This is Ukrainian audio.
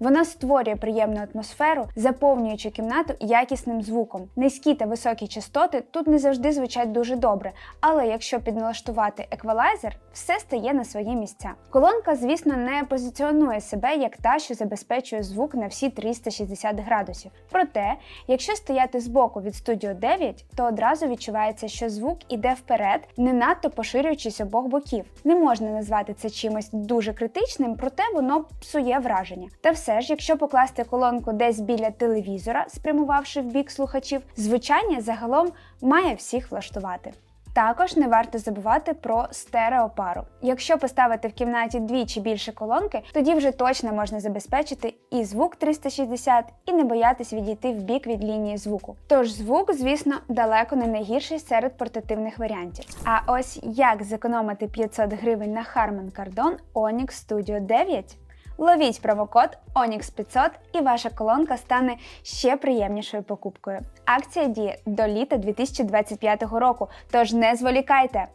Вона створює приємну атмосферу, заповнюючи кімнату якісним звуком. Низькі та високі частоти тут не завжди звучать дуже добре, але якщо підналаштувати еквалайзер, все стає на свої місця. Колонка, звісно, не позиціонує себе як та, що забезпечує звук на всі 360 градусів. Проте, якщо стояти збоку від Studio 9, то одразу відчувається, що звук іде вперед, не надто поширюючись обох боків. Не можна назвати це чимось дуже критичним, проте воно псує враження. Та все ж, якщо покласти колонку десь біля телевізора, спрямувавши в бік слухачів, звучання загалом має всіх влаштувати. Також не варто забувати про стереопару. Якщо поставити в кімнаті дві чи більше колонки, тоді вже точно можна забезпечити і звук 360, і не боятись відійти в бік від лінії звуку. Тож звук, звісно, далеко не найгірший серед портативних варіантів. А ось як зекономити 500 гривень на Harman Kardon Onyx Studio 9? Ловіть промокод Onyx 500 і ваша колонка стане ще приємнішою покупкою. Акція діє до літа 2025 року, тож не зволікайте.